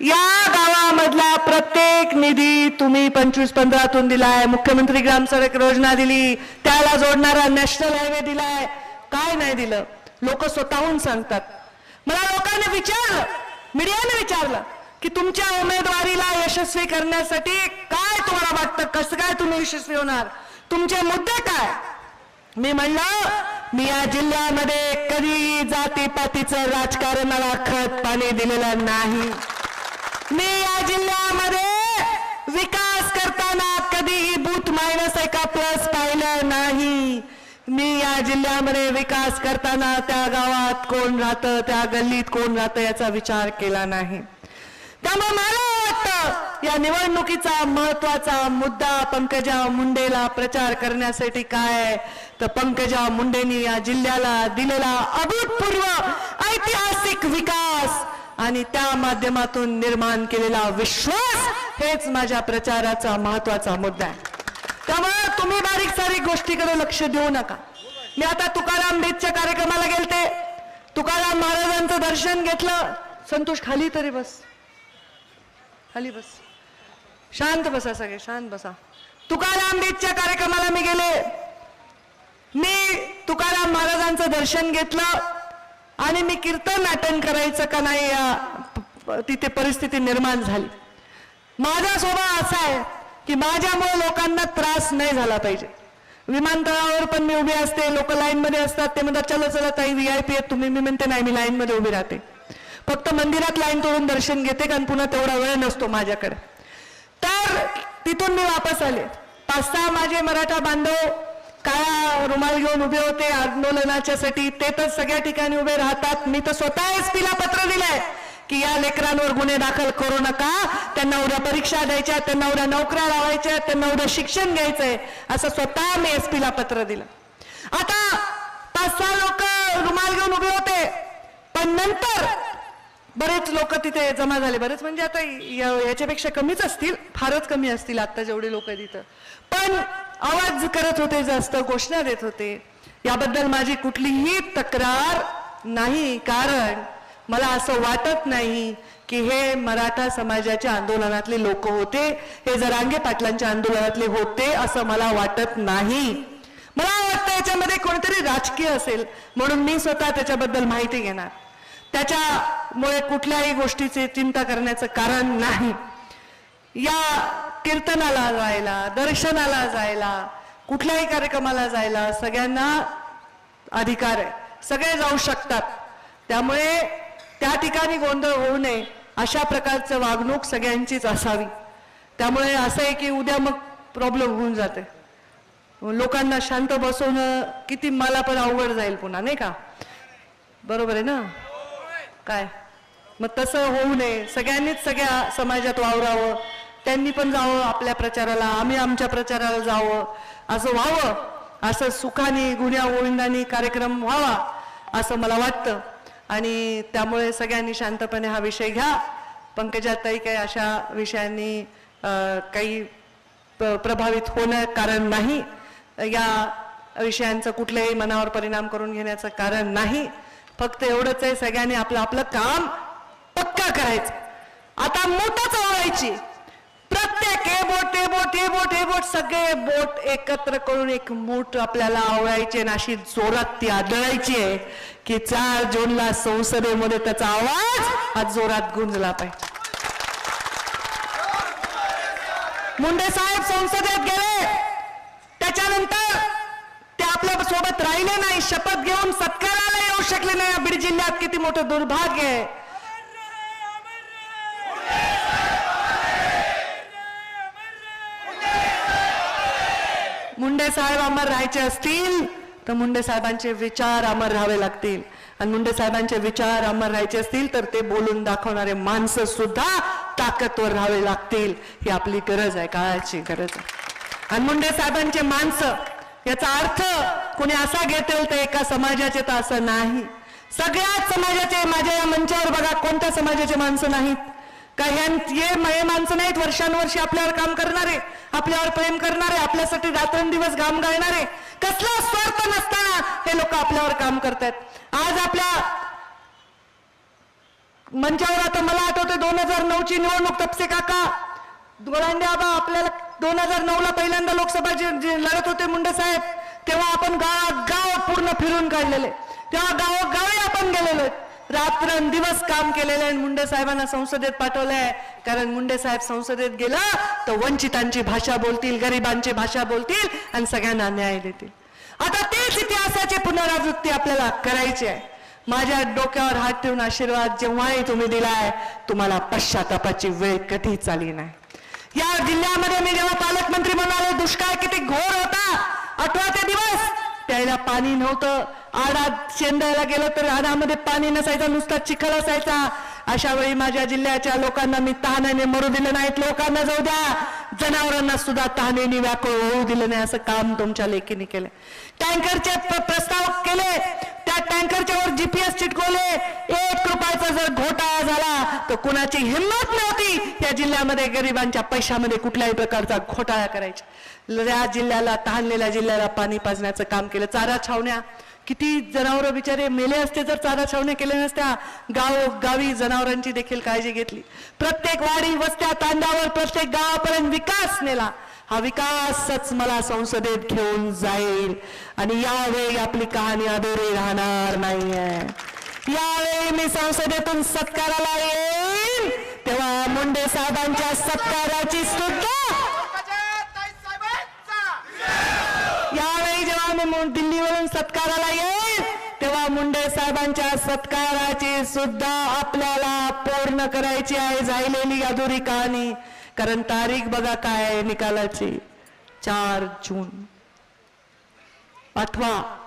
या गावामधला प्रत्येक निधी तुम्ही पंचवीस पंधरातून दिलाय. मुख्यमंत्री ग्राम सडक योजना दिली. त्याला जोडणारा नॅशनल हायवे दिलाय. काय नाही दिलं? लोक स्वतःहून सांगतात. मला लोकांनी विचारलं मीडियाने विचारलं की तुमच्या उमेदवारीला यशस्वी करण्यासाठी काय तुम्हाला वाटतं? कसं काय तुम्ही यशस्वी होणार? तुमचे मुद्दे काय? मी म्हणलं मी या जिल्ह्यामध्ये कधी जातीपातीचं राजकारणाला खत पाणी दिलेलं नाही. मी या जिल्ह्यामध्ये विकास करताना कधीही बूथ मायनस एका प्लस पाहिलं नाही. मी या जिल्ह्यामध्ये विकास करताना त्या गावात कोण राहतं त्या गल्लीत कोण राहतं याचा विचार केला नाही. त्यामुळे मला वाटतं या निवडणुकीचा महत्त्वाचा मुद्दा पंकजा मुंडेला प्रचार करण्यासाठी काय तर पंकजा मुंडेनी या जिल्ह्याला दिलेला अभूतपूर्व ऐतिहासिक विकास आणि त्या माध्यमातून निर्माण केलेला विश्वास हेच माझ्या प्रचाराचा महत्त्वाचा मुद्दा आहे. त्यामुळे तुम्ही बारीक सारीक गोष्टीकडे लक्ष देऊ नका. मी आता तुकाराम बेदच्या कार्यक्रमाला गेलते. तुकाराम महाराजांचं दर्शन घेतलं. संतोष खाली तरी बस. खाली बस. शांत बसा सगळे शांत बसा. तुकाराम बेदच्या कार्यक्रमाला मी गेले. मी तुकाराम महाराजांचं दर्शन घेतलं. आणि मी कीर्तन नाटन करायचं का नाही या तिथे परिस्थिती निर्माण झाली. माझा स्वभाव असा आहे की माझ्यामुळे लोकांना त्रास नाही झाला पाहिजे. विमानतळावर पण मी उभी असते लोक लाईनमध्ये असतात ते म्हणतात चला चला ताई व्ही आय पी आहेत तुम्ही. मी म्हणते नाही मी लाईनमध्ये उभी राहते. फक्त मंदिरात लाईन तोडून दर्शन घेते कारण पुन्हा तेवढा वेळ नसतो माझ्याकडे. तर तिथून मी वापस आले. पाच सहा माझे मराठा बांधव काळा रुमाल घेऊन उभे होते. आंदोलनाच्यासाठी ते तर सगळ्या ठिकाणी उभे राहतात. मी तर स्वतः एस ला पत्र दिलंय की या लेकरांवर गुन्हे दाखल करू नका. त्यांना उद्या परीक्षा द्यायच्या त्यांना उद्या नोकऱ्या लावायच्या त्यांना उद्या शिक्षण घ्यायचंय. असं स्वतः मी एस ला पत्र दिलं. आता पाच सहा लोक रुमाल घेऊन उभे होते. पण नंतर बरेच लोक तिथे जमा झाले. बरेच म्हणजे आता या- याच्यापेक्षा कमीच असतील. फारच कमी असतील आत्ता जेवढे लोक तिथं. पण आवाज करत होते जास्त घोषणा देत होते. याबद्दल माझी कुठलीही तक्रार नाही. कारण मला असं वाटत नाही की हे मराठा समाजाच्या आंदोलनातले लोक होते. हे जरांगे पाटलांच्या आंदोलनातले होते असं मला वाटत नाही. मला वाटतं याच्यामध्ये कोणतरी राजकीय असेल. म्हणून मी स्वतः त्याच्याबद्दल माहिती घेणार. त्याच्यामुळे कुठल्याही गोष्टीची चिंता करण्याचं कारण नाही. या कीर्तनाला जायला दर्शनाला जायला कुठल्याही कार्यक्रमाला जायला सगळ्यांना अधिकार आहे. सगळे जाऊ शकतात. त्यामुळे त्या ठिकाणी गोंधळ होऊ नये अशा प्रकारचं वागणूक सगळ्यांचीच असावी. त्यामुळे असं आहे की उद्या मग प्रॉब्लेम होऊन जाते. लोकांना शांत बसवणं किती मला पण अवघड जाईल पुन्हा नाही का? बरोबर आहे ना? काय? मग तसं होऊ नये. सगळ्यांनीच सगळ्या समाजात वावरावं. त्यांनी पण जावं आपल्या प्रचाराला. आम्ही आमच्या प्रचाराला जावं. असं व्हावं. असं सुखाने गुन्ह्या ओविंदानी कार्यक्रम व्हावा असं मला वाटतं. आणि त्यामुळे सगळ्यांनी शांतपणे हा विषय घ्या. पंकजाताई काही अशा विषयांनी काही प्रभावित होणं कारण नाही. या विषयांचं कुठल्याही मनावर परिणाम करून घेण्याचं कारण नाही. फक्त एवढंच आहे सगळ्यांनी आपलं आपलं काम पक्का करायचं. आता मोठच आवडायची प्रत्येक हे बोट हे बोट हे बोट हे बोट सगळे बोट एकत्र करून एक मोठ आपल्याला आवडायचे आणि अशी जोरात ती आदळायची आहे की चार जूनला संसदेमध्ये त्याचा आवाज आज जोरात गुंजला पाहिजे. मुंडे साहेब संसदेत गेले. त्याच्यानंतर ते आपल्यासोबत राहिले नाही. शपथ घेऊन सत्कार. शकले नाही या बीड जिल्ह्यात. किती मोठं दुर्भाग्य आहे. मुंडे साहेब अमर राहायचे असतील तर मुंडे साहेबांचे विचार अमर राहावे लागतील. आणि मुंडे साहेबांचे विचार अमर राहायचे असतील तर ते बोलून दाखवणारे माणसं सुद्धा ताकदवर राहावे लागतील. ही आपली गरज आहे काळाची गरज आहे. आणि मुंडे साहेबांचे माणसं याचा अर्थ कोणी असा घेतेल तर एका समाजाचे तर असं नाही. सगळ्याच समाजाचे माझ्या या मंचावर बघा कोणत्या समाजाचे माणसं नाहीत. का हे हे माणसं नाहीत वर्षानुवर्षे आपल्यावर काम करणारे आपल्यावर प्रेम करणारे आपल्यासाठी रात्रंदिवस घाम गाळणारे कसला स्वार्थ नसताना हे लोक आपल्यावर काम करतायत. आज आपल्या मंचावर आता मला आठवते दोन हजार नऊची निवडणूक तपसे काका. गोलांडे आबा आपल्याला दोन हजार नऊ ला पहिल्यांदा लोकसभा जे लढत होते मुंडे साहेब तेव्हा आपण गावात गाव पूर्ण फिरून काढलेले. तेव्हा गावोगावी आपण गेलेलो रात्रंदिवस काम केलेलं आहे मुंडे साहेबांना संसदेत पाठवलंय. कारण मुंडे साहेब संसदेत गेला तर वंचितांची भाषा बोलतील गरिबांची भाषा बोलतील आणि सगळ्यांना न्याय देतील. आता तेच इतिहासाची पुनरावृत्ती आपल्याला करायची आहे. माझ्या डोक्यावर हात ठेवून आशीर्वाद जेव्हाही तुम्ही दिलाय तुम्हाला पश्चातापाची वेळ कधीच आली नाही. या जिल्ह्यामध्ये मी जेव्हा पालकमंत्री म्हणाले दुष्काळ किती घोर होता आठवा ते दिवस? त्याला पाणी नव्हतं. आडात शेंदायला गेलं तर आडामध्ये पाणी नसायचं नुसता चिखल असायचा. अशा वेळी माझ्या जिल्ह्याच्या लोकांना मी तहाण्याने मरू दिलं नाहीत. लोकांना जाऊ द्या. जनावरांना सुद्धा तहानेने व्याकुळ होऊ दिलं नाही असं काम तुमच्या लेखीने केलं. टँकरचे प्रस्ताव केले. त्या टँकरच्या वर जीपीएस चिटकवले. एक रुपयाचा जर घोटाळा झाला तर कुणाची हिंमत नव्हती या जिल्ह्यामध्ये गरिबांच्या पैशामध्ये कुठल्याही प्रकारचा घोटाळा करायचा. या जिल्ह्याला तहानलेल्या जिल्ह्याला पाणी पाजण्याचं काम केलं. चारा छावण्या. किती जनावरं बिचारे मेले असते जर चारा छावण्या केल्या नसत्या. गाव गावी जनावरांची देखील काळजी घेतली. प्रत्येक वाडी वस्त्या तांडावर प्रत्येक गावापर्यंत विकास नेला. हा विकासच मला संसदेत घेऊन जाईल. आणि यावेळी आपली कहाणी अधुरी राहणार नाहीये. यावेळी मी संसदेतून सत्काराला येईल. तेव्हा मुंडे साहेबांच्या सत्काराची सुद्धा. यावेळी जेव्हा मी दिल्लीवरून सत्काराला येईल तेव्हा मुंडे साहेबांच्या सत्काराची सुद्धा आपल्याला पूर्ण करायची आहे झालेली अधुरी कहाणी. कारण तारीख बघा काय आहे निकालाची. चार जून. आठवा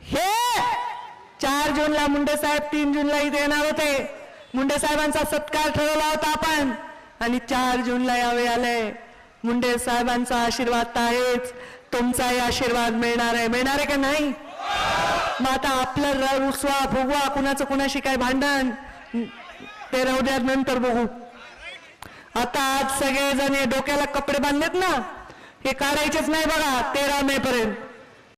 हे! चार जूनला मुंडे साहेब तीन जूनला इथे येणार होते. मुंडे साहेबांचा सत्कार ठरवला होता आपण. आणि चार जूनला यावे आले. मुंडे साहेबांचा आशीर्वाद तर आहेच. तुमचाही आशीर्वाद मिळणार आहे. मिळणार आहे का नाही? मग आता आपलं रुसवा फुगवा कुणाचं कुणाशी काय भांडण? ते राहू द्या नंतर बघू. आता आज सगळेजण हे डोक्याला कपडे बांधलेत ना हे काढायचेच नाही बघा तेरा मे पर्यंत.